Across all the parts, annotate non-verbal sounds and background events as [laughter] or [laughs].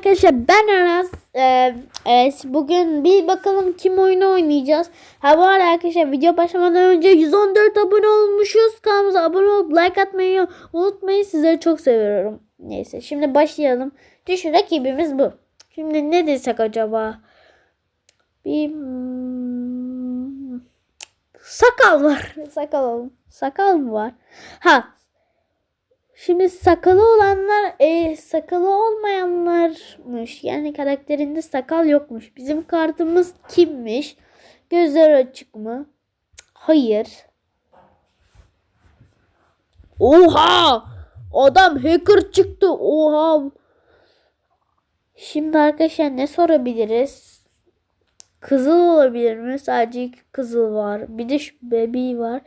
arkadaşlar ben Aras. Ee, e, bugün bir bakalım kim oyunu oynayacağız. Ha bu arada arkadaşlar video başlamadan önce 114 abone olmuşuz. Kanalımıza abone olup like atmayı unutmayın. Sizleri çok seviyorum. Neyse şimdi başlayalım. Düşün rakibimiz bu. Şimdi ne desek acaba? Bir hmm, sakal var. [laughs] sakal. Sakal mı var? Ha Şimdi sakalı olanlar e, sakalı olmayanlarmış. Yani karakterinde sakal yokmuş. Bizim kartımız kimmiş? Gözler açık mı? Hayır. Oha! Adam hacker çıktı. Oha! Şimdi arkadaşlar ne sorabiliriz? Kızıl olabilir mi? Sadece iki kızıl var. Bir de şu bebeği var.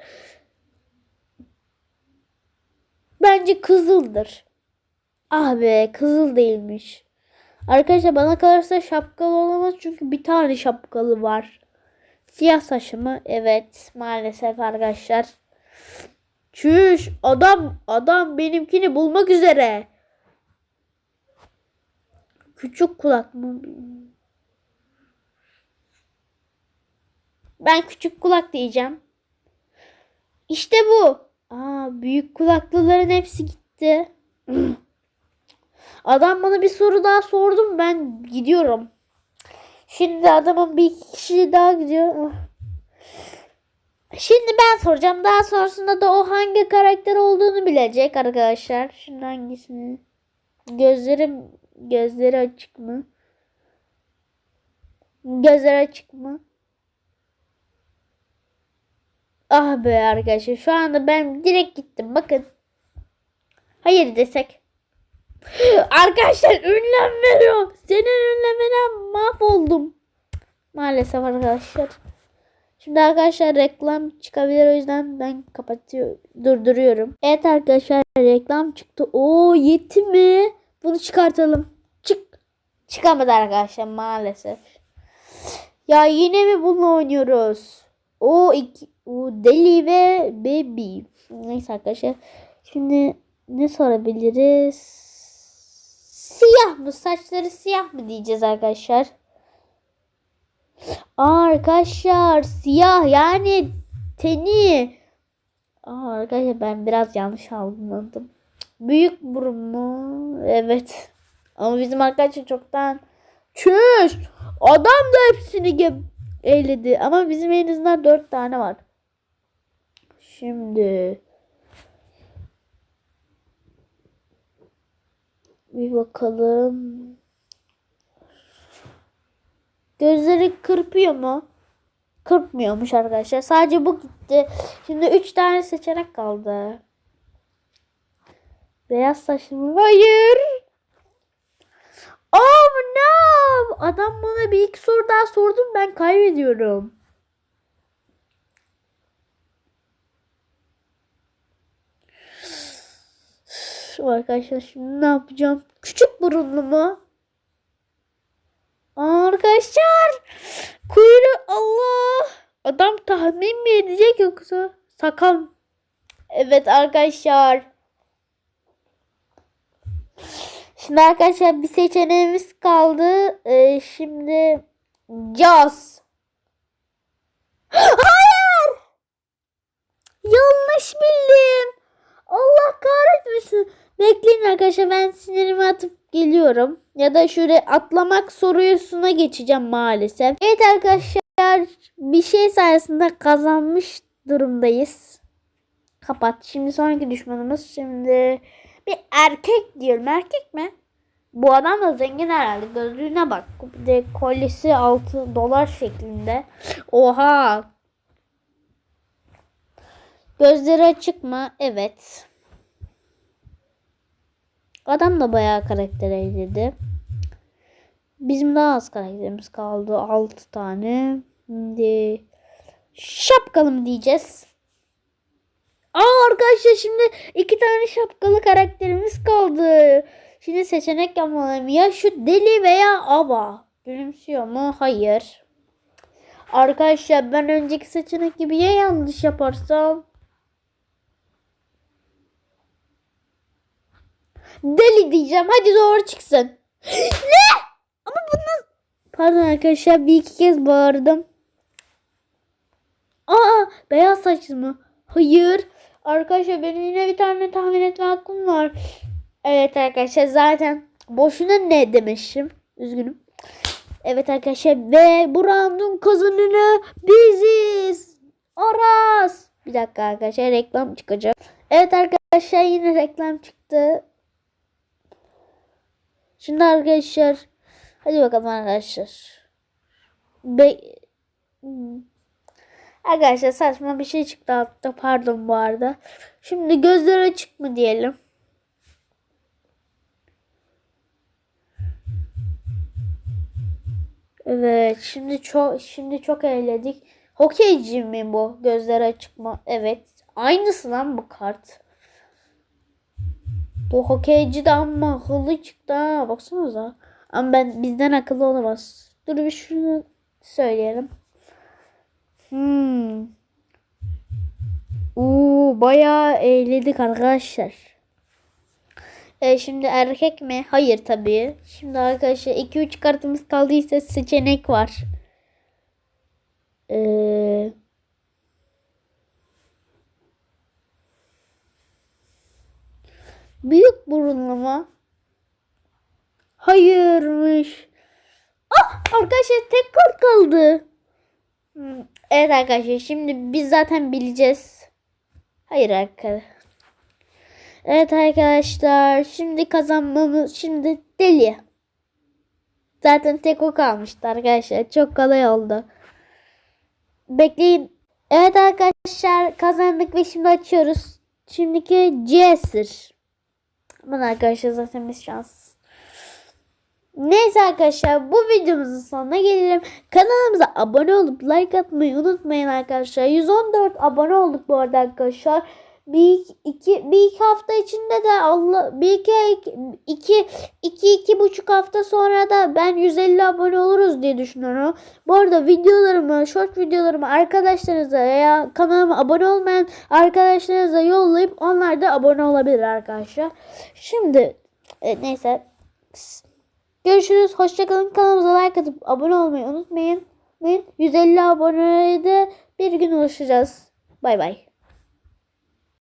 Bence kızıldır. Ah be kızıl değilmiş. Arkadaşlar bana kalırsa şapkalı olamaz çünkü bir tane şapkalı var. Siyah saçı mı? Evet maalesef arkadaşlar. Çüş adam adam benimkini bulmak üzere. Küçük kulak mı? Ben küçük kulak diyeceğim. İşte bu. Aa, büyük kulaklıların hepsi gitti. [laughs] Adam bana bir soru daha sordum. Ben gidiyorum. Şimdi adamın bir kişi daha gidiyor. Şimdi ben soracağım. Daha sonrasında da o hangi karakter olduğunu bilecek arkadaşlar. Şimdi hangisini? Gözlerim gözleri açık mı? Gözleri açık mı? Ah be arkadaşlar şu anda ben direkt gittim bakın. Hayır desek. Arkadaşlar ünlem veriyor. Senin ünlemine mahvoldum. Maalesef arkadaşlar. Şimdi arkadaşlar reklam çıkabilir o yüzden ben kapatıyor durduruyorum. Evet arkadaşlar reklam çıktı. Oo yeti mi? Bunu çıkartalım. Çık. Çıkamadı arkadaşlar maalesef. Ya yine mi bununla oynuyoruz? O iki, o deli ve baby. Neyse arkadaşlar. Şimdi ne sorabiliriz? Siyah mı? Saçları siyah mı diyeceğiz arkadaşlar? Arkadaşlar siyah yani teni. Aa, arkadaşlar ben biraz yanlış anladım. Büyük burun mu? Evet. Ama bizim arkadaşlar çoktan çüş. Adam da hepsini ge- eyledi. Ama bizim elimizden dört tane var. Şimdi bir bakalım. Gözleri kırpıyor mu? Kırpmıyormuş arkadaşlar. Sadece bu gitti. Şimdi üç tane seçenek kaldı. Beyaz saçlı mı? Hayır. Oh no! Adam bana bir iki soru daha sordum ben kaybediyorum. Üf, Arkadaşlar şimdi ne yapacağım? Küçük burunlu mu? Arkadaşlar kuyruğu Allah. Adam tahmin mi edecek yoksa sakal? Evet arkadaşlar. Şimdi arkadaşlar bir seçeneğimiz kaldı. Ee, şimdi Jazz. Hayır! Yanlış bildim. Allah kahretmesin. Bekleyin arkadaşlar ben sinirimi atıp geliyorum. Ya da şöyle atlamak sorusuna geçeceğim maalesef. Evet arkadaşlar bir şey sayesinde kazanmış durumdayız. Kapat. Şimdi sonraki düşmanımız şimdi bir erkek diyorum. Erkek mi? Bu adam da zengin herhalde. Gözlüğüne bak. Bir de kolyesi 6 dolar şeklinde. Oha. Gözleri açık mı? Evet. Adam da bayağı karakter ekledi. Bizim daha az karakterimiz kaldı. 6 tane. Şimdi şapkalı mı diyeceğiz? Aa arkadaşlar şimdi iki tane şapkalı karakterimiz kaldı. Şimdi seçenek yapmalıyım. Ya şu deli veya aba. Gülümsüyor mu? Hayır. Arkadaşlar ben önceki seçenek gibi ya yanlış yaparsam? Deli diyeceğim. Hadi doğru çıksın. [gasps] ne? Pardon arkadaşlar bir iki kez bağırdım. Aa beyaz saçlı mı? Hayır. Arkadaşlar benim yine bir tane tahmin etme hakkım var. Evet arkadaşlar zaten boşuna ne demişim. Üzgünüm. Evet arkadaşlar ve bu roundun kazananı biziz. Aras. Bir dakika arkadaşlar reklam çıkacak. Evet arkadaşlar yine reklam çıktı. Şimdi arkadaşlar hadi bakalım arkadaşlar. Be. Arkadaşlar saçma bir şey çıktı altta pardon bu arada. Şimdi gözler açık mı diyelim. Evet şimdi çok şimdi çok eğledik. Hokeyci mi bu? Gözleri açık mı? Evet. Aynısı lan bu kart. Bu hokeyci de ama akıllı çıktı ha. Baksanıza. Ama ben bizden akıllı olamaz. Dur bir şunu söyleyelim. Hmm. Uuu bayağı eğledik arkadaşlar. E, şimdi erkek mi? Hayır tabii. Şimdi arkadaşlar 2-3 kartımız kaldıysa seçenek var. Ee, büyük burunlu mu? Hayırmış. Ah arkadaşlar tek kart kaldı. Hmm, Evet arkadaşlar şimdi biz zaten bileceğiz. Hayır arkadaşlar. Evet arkadaşlar şimdi kazanmamız şimdi deli. Zaten tek o kalmıştı arkadaşlar. Çok kolay oldu. Bekleyin. Evet arkadaşlar kazandık ve şimdi açıyoruz. Şimdiki Jester. Aman arkadaşlar zaten biz şanssız. Neyse arkadaşlar bu videomuzun sonuna gelelim. Kanalımıza abone olup like atmayı unutmayın arkadaşlar. 114 abone olduk bu arada arkadaşlar. Bir iki, bir iki hafta içinde de Allah bir iki, iki, iki, iki buçuk hafta sonra da ben 150 abone oluruz diye düşünüyorum. Bu arada videolarımı, short videolarımı arkadaşlarınıza veya kanalıma abone olmayan arkadaşlarınıza yollayıp onlar da abone olabilir arkadaşlar. Şimdi e, neyse Görüşürüz. Hoşçakalın. Kanalımıza like atıp abone olmayı unutmayın. 150 aboneye de bir gün ulaşacağız. Bay bay.